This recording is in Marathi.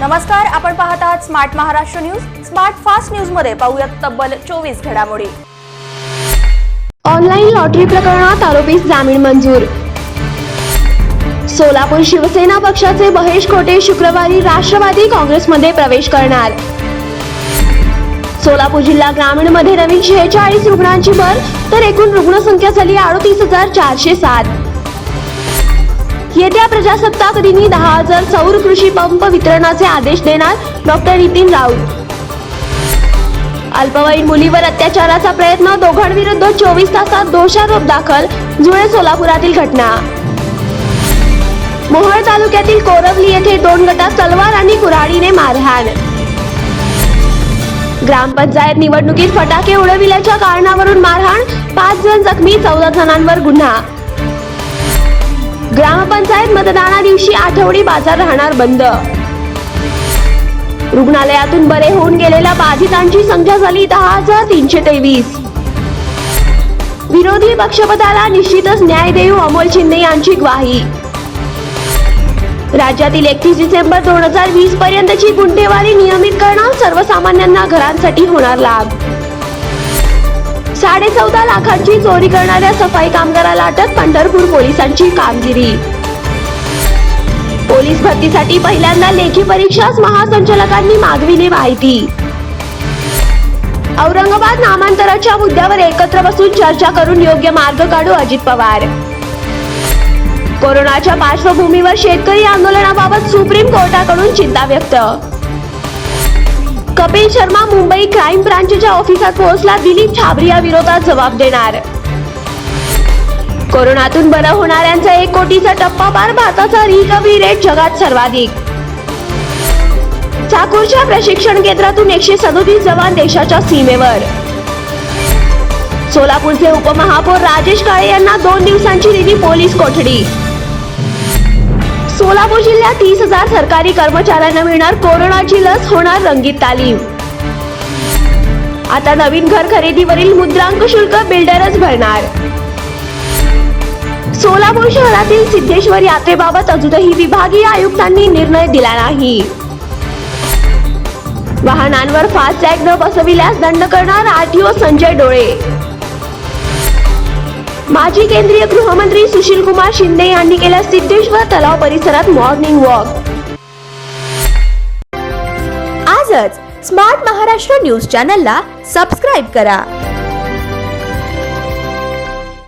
नमस्कार आपण पाहत आहात smart Maharashtra news smart fast न्यूजमध्ये पाहूयात तब्बल चोवीस घडामोडी. ऑनलाईन लॉटरी प्रकरणात आरोपीस जामीन मंजूर. सोलापूर शिवसेना पक्षाचे महेश खोटे शुक्रवारी राष्ट्रवादी काँग्रेसमध्ये प्रवेश करणार. सोलापूर जिल्हा ग्रामीणमध्ये नवीन शेहेचाळीस रुग्णांची भर तर एकूण रुग्णसंख्या झाली अडतीस हजार चारशे सात. येत्या प्रजासत्ताक दिनी दहा हजार सौर कृषी पंप वितरणाचे आदेश देणार डॉक्टर नितीन राऊत. अल्पवयीन मुलीवर अत्याचाराचा प्रयत्न दोघांविरुद्ध चोवीस तासात दोषारोप दाखल जुळे सोलापुरातील घटना. मोहोळ तालुक्यातील कोरवली येथे दोन गटात तलवार आणि कुऱ्हाडीने मारहाण. ग्रामपंचायत निवडणुकीत फटाके उडविल्याच्या कारणावरून मारहाण पाच जण जखमी चौदा जणांवर गुन्हा. ग्रामपंचायत मतदाना दिवशी आठवडी बाजार राहणार बंद. रुग्णालयातून बरे होऊन गेलेल्या बाधितांची संख्या झाली दहा हजार तीनशे तेवीस. विरोधी पक्षपदाला निश्चितच न्याय देऊ अमोल शिंदे यांची ग्वाही. राज्यातील एकतीस डिसेंबर दोन हजार वीस पर्यंतची गुंठेवारी नियमित करणार सर्वसामान्यांना घरांसाठी होणार लाभ. साडे चौदा लाखांची चोरी करणाऱ्या सफाई कामगाराला अटक पंढरपूर पोलिसांची कामगिरी. पोलीस भरतीसाठी पहिल्यांदा लेखी परीक्षाच महासंचालकांनी मागविली माहिती. औरंगाबाद नामांतराच्या मुद्द्यावर एकत्र बसून चर्चा करून योग्य मार्ग काढू अजित पवार. कोरोनाच्या पार्श्वभूमीवर शेतकरी आंदोलनाबाबत सुप्रीम कोर्टाकडून चिंता व्यक्त. कपिल शर्मा मुंबई क्राईम ब्रांचच्या ऑफिसात पोहोचला दिलीप छाबरिया विरोधात जबाब देणार. कोरोनातून बरं होणाऱ्यांचा एक कोटीचा टप्पा पार भारताचा रिकव्हरी रेट जगात सर्वाधिक. चाकूरच्या प्रशिक्षण केंद्रातून एकशे सदोतीस जवान देशाच्या सीमेवर. सोलापूरचे उपमहापौर राजेश काळे यांना दोन दिवसांची दिली पोलीस कोठडी. सोलापूर जिल्ह्यात तीस हजार सरकारी कर्मचाऱ्यांना मिळणार कोरोनाची लस होणार रंगीत तालीम. आता नवीन घर खरेदीवरील मुद्रांक शुल्क बिल्डरच भरणार. सोलापूर शहरातील सिद्धेश्वर यात्रेबाबत अजूनही विभागीय आयुक्तांनी निर्णय दिला नाही. वाहनांवर फास्टॅग न बसविल्यास दंड करणार आरटीओ संजय डोळे. माजी केंद्रीय गृहमंत्री सुशील कुमार शिंदे यांनी केला सिद्धेश्वर तलाव परिसरात मॉर्निंग वॉक आजच स्मार्ट महाराष्ट्र न्यूज चॅनलला सबस्क्राईब करा.